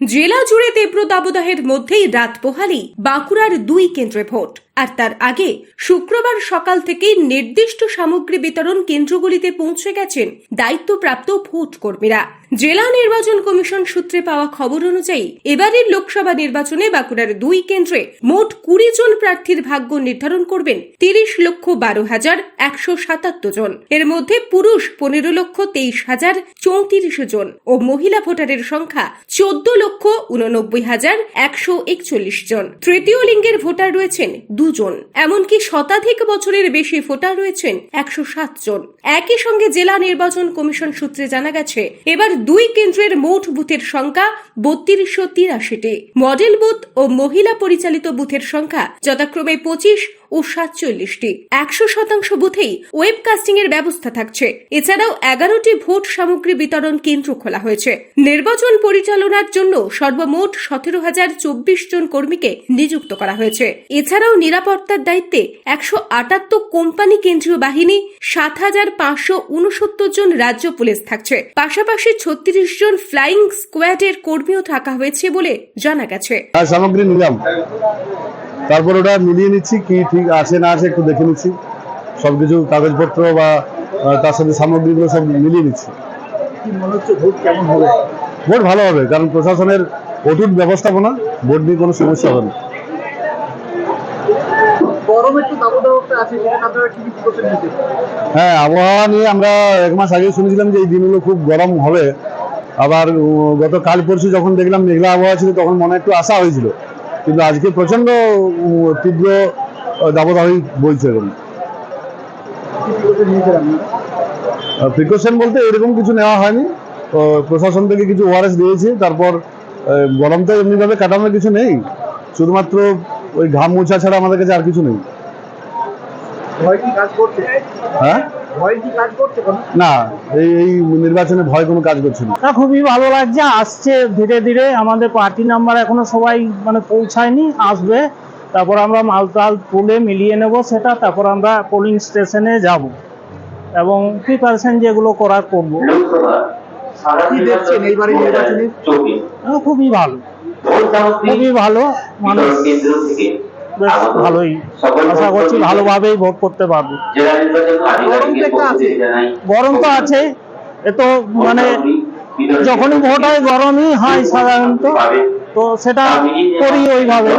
জেলা জুড়ে তীব্র দাবদাহের মধ্যেই রাত পোহালি বাঁকুড়ার দুই কেন্দ্রে ভোট। আর তার আগে শুক্রবার সকাল থেকেই নির্দিষ্ট সামগ্রী বিতরণ কেন্দ্রগুলিতে পৌঁছে গেছেন দায়িত্বপ্রাপ্ত ভোট কর্মীরা। জেলা নির্বাচন কমিশন সূত্রে পাওয়া খবর অনুযায়ী, এবারের লোকসভা নির্বাচনে বাঁকুড়ার দুই কেন্দ্রে মোট কুড়ি জন প্রার্থীর ভাগ্য নির্ধারণ করবেন তিরিশ লক্ষ বারো হাজার একশো সাতাত্তর জন। এর মধ্যে পুরুষ পনেরো লক্ষ তেইশ হাজার চৌত্রিশ জন ও মহিলা ভোটারের সংখ্যা চোদ্দ লক্ষ উননব্বই হাজার একশো একচল্লিশ জন। তৃতীয় লিঙ্গের ভোটার রয়েছেন দুজন এমনকি শতাধিক বছরের বেশি ভোটার রয়েছেন একশো সাত জন। একই সঙ্গে জেলা নির্বাচন কমিশন সূত্রে জানা গেছে, এবার দুই কেন্দ্রের মোট বুথের সংখ্যা বত্রিশশো তিরাশিটি। মডেল বুথ ও মহিলা পরিচালিত বুথের সংখ্যা যথাক্রমে পঁচিশ ও সাতচল্লিশটি একশো শতাংশ বুথেই ওয়েবকাস্টিং এর ব্যবস্থা থাকছে। এছাড়াও এগারোটি ভোট সামগ্রী বিতরণ কেন্দ্র খোলা হয়েছে। নির্বাচন পরিচালনার জন্য সর্বমোট সতেরো হাজার চব্বিশ জন কর্মীকে নিযুক্ত করা হয়েছে। এছাড়াও নিরাপত্তার দায়িত্বে একশো আটাত্তর কোম্পানি কেন্দ্রীয় বাহিনী, সাত হাজার পাঁচশো উনসত্তর জন রাজ্য পুলিশ থাকছে। পাশাপাশি ছত্রিশ জন ফ্লাইং স্কোয়াডের কর্মীও থাকা হয়েছে বলে জানা গেছে। সামগ্রী নিলাম। তারপর ওটা মিলিয়ে নিচ্ছি কি ঠিক আছে না আছে একটু দেখে নিচ্ছি। সব কিছু কাগজপত্র বা তার সাথে সামগ্রীগুলো সব মিলিয়ে নিচ্ছি। ভোট ভালো হবে কারণ প্রশাসনের অটুট ব্যবস্থাপনা ভোট নিয়ে কোনো সমস্যা হবে না। হ্যাঁ আবহাওয়া নিয়ে আমরা এক মাস আগে শুনেছিলাম যে এই দিনগুলো খুব গরম হবে। আবার গত কাল পরশু যখন দেখলাম মেঘলা আবহাওয়া ছিল তখন মনে একটু আশা হয়েছিল। কিন্তু আজকে প্রচণ্ড তীব্র আহ, দাবদাহই বলছে এরকম। প্রিকশন বলতে এরকম কিছু নেওয়া হয়নি। প্রশাসন থেকে কিছু ওআরএস দিয়েছে তারপর আহ, গরম তো এমনিভাবে কাটানোর কিছু নেই। শুধুমাত্র ওই ঘাম মোছা ছাড়া আমাদের কাছে আর কিছু নেই। হ্যাঁ? ভয় কি কাজ করছে কোনো? না এই এই নির্বাচনে ভয় কোনো কাজ করছে না। খুবই ভালো লাগছে আসছে ধীরে ধীরে। আমাদের পার্টি নাম্বার এখনও সবাই মানে পৌঁছায়নি আসবে। তারপর আমরা মালতাল তুলে মিলিয়ে নেব সেটা তারপর আমরা পোলিং স্টেশনে যাব। এবং প্রিপারেশন যেগুলো করার করব। খুবই ভালো। খুবই ভালো মানুষ বেশ ভালোই। আশা করছি ভালোভাবেই ভোট করতে পারব। গরম তো আছে। এ তো মানে যখনই ভোট হয় গরমই হয় সাধারণত। তো সেটা করি ওইভাবে।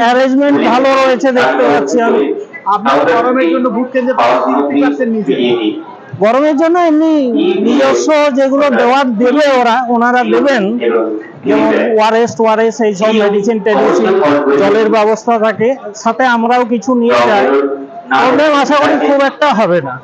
অ্যারেঞ্জমেন্ট ভালো রয়েছে দেখতে পাচ্ছি আমি। আপনার গরমের জন্য ভোট কেন্দ্রে গরমের জন্য এমনি নিজস্ব যেগুলো দেওয়ার দেবে ওরা ওনারা দেবেন। যেমন ওয়ারেস ওয়ারেস এই সব মেডিসিন টেডিসিন জলের ব্যবস্থা থাকে। সাথে আমরাও কিছু নিয়ে যাই। প্রবলেম আশা করি খুব একটা হবে না।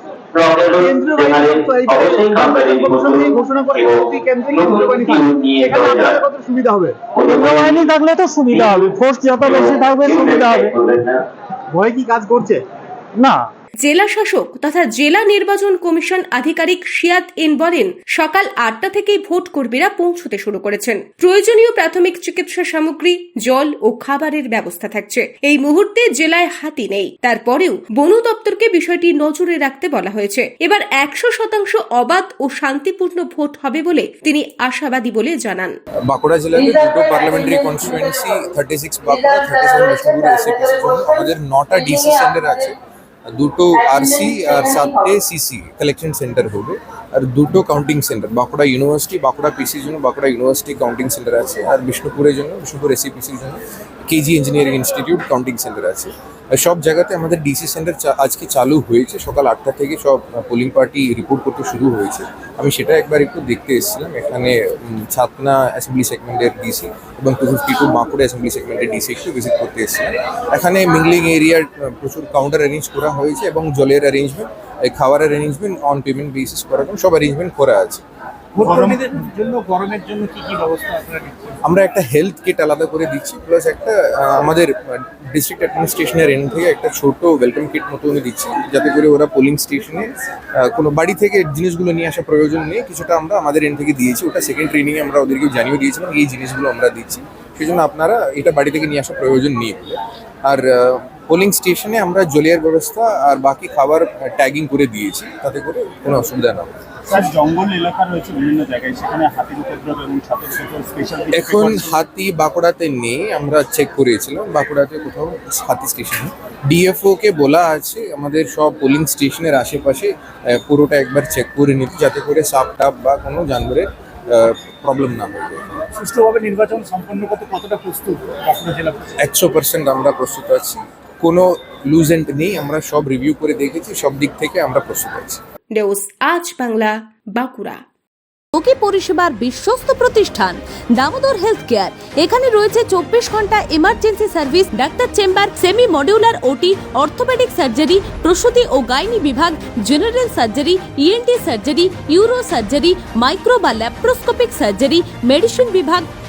থাকলে তো সুবিধা হবে। ফোর্স যত বেশি থাকবে সুবিধা হবে। ভয় কি কাজ করছে? না। জেলা শাসক তথা জেলা নির্বাচন কমিশন আধিকারিক শিয়াদ এন বলেন, সকাল আটটা থেকেই ভোট কর্মীরা পৌঁছতে শুরু করেছেন। প্রয়োজনীয় প্রাথমিক চিকিৎসা সামগ্রী, জল ও খাবারের ব্যবস্থা থাকছে। এই মুহূর্তে জেলায় হাতি নেই। তারপরেও বন দপ্তরকে বিষয়টি নজরে রাখতে বলা হয়েছে। এবার একশো শতাংশ অবাধ ও শান্তিপূর্ণ ভোট হবে বলে তিনি আশাবাদী বলে জানান। বাঁকুড়া জেলাতে দুটো parliamentary constituency thirty six Bankura thirty seven আমাদের নটা ডিসি সেন্টার আছে। দুটো আরসি আর সাতটে সিসি কালেকশন সেন্টার হবে আর দুটো counting centre Bankura university Bankura পিসির জন্য, বাঁকুড়া ইউনিভার্সিটি কাউন্টিং সেন্টার আছে, আর বিষ্ণুপুরের জন্য, বিষ্ণুপুর এসিপিসির জন্য KG engineering institute counting centre আছে। আর সব জায়গাতে আমাদের ডিসি সেন্টার আজকে চালু হয়েছে, সকাল আটটা থেকে সব পোলিং পার্টি রিপোর্ট করতে শুরু হয়েছে। আমি সেটা একবার একটু দেখতে এসেছিলাম, এখানে ছাতনা অ্যাসেম্বলি সেগমেন্টের ডিসি এবং two fifty two Bankura assembly সেগমেন্টের ডিসি একটু ভিজিট করতে এসেছিলাম। এখানে মিংলিং এরিয়ার প্রচুর কাউন্টার অ্যারেঞ্জ করা হয়েছে এবং জলের অ্যারেঞ্জমেন্ট খাওয়ারের অ্যারেঞ্জমেন্ট অন পেমেন্ট বেসিস করা সব অ্যারেঞ্জমেন্ট করা আছে। গরমের জন্য কি কি ব্যবস্থা আমরা একটা হেলথ কিট আলাদা করে দিচ্ছি প্লাস একটা আমাদের ডিস্ট্রিক্ট অ্যাডমিনিস্ট্রেশনের এন্ড থেকে একটা ছোট ওয়েলকাম কিট মতো আমি দিচ্ছি যাতে করে ওরা পোলিং স্টেশনে কোনো বাড়ি থেকে জিনিসগুলো নিয়ে আসা প্রয়োজন নেই কিছুটা আমরা আমাদের এন্ড থেকে দিয়েছি ওটা সেকেন্ড ট্রেনিংয়ে আমরা ওদেরকে জানিয়ে দিয়েছিলাম এই জিনিসগুলো আমরা দিচ্ছি। সেই জন্য আপনারা এটা বাড়ি থেকে নিয়ে আসা প্রয়োজন নেই আর পোলিং স্টেশনে আমরা জলের ব্যবস্থা আর বাকি খাবার ট্যাগিং করে দিয়েছি। তাতে করে কোনো অসুবিধা না স্যার জঙ্গল এলাকা রয়েছে বিভিন্ন জায়গায়। সেখানে হাতির উপদ্রব এবং স্পেশাল এখন হাতি বাঁকুড়াতে নেই আমরা চেক করিয়েছিলাম বাঁকুড়াতে কোথাও হাতি স্টেশনে ডিএফও কে বলা আছে আমাদের সব পোলিং স্টেশনের আশেপাশে পুরোটা একবার চেক করে নিতে যাতে করে সাপ টাপ বা কোনো জানবরের প্রবলেম না হয়ে যায়। সুষ্ঠুভাবে নির্বাচন সম্পন্ন করতে কতটা প্রস্তুত? একশো পার্সেন্ট আমরা প্রস্তুত আছি। কোনো লুজ এন্ড নেই আমরা সব রিভিউ করে দেখেছি সব দিক থেকে আমরা প্রস্তুত আছি। নিউজ আজ বাংলা বাঁকুড়া। রোগী পরিষেবার বিশ্বস্ত প্রতিষ্ঠান দামোদর হেলথ কেয়ার এখানে রয়েছে চব্বিশ ঘণ্টা emergency service doctor chamber semi modular OT orthopaedic surgery প্রসূতি ও গাইনি বিভাগ general surgery ENT surgery uro surgery micro বা ল্যাপ্রোস্কোপিক সার্জারি মেডিসিন বিভাগ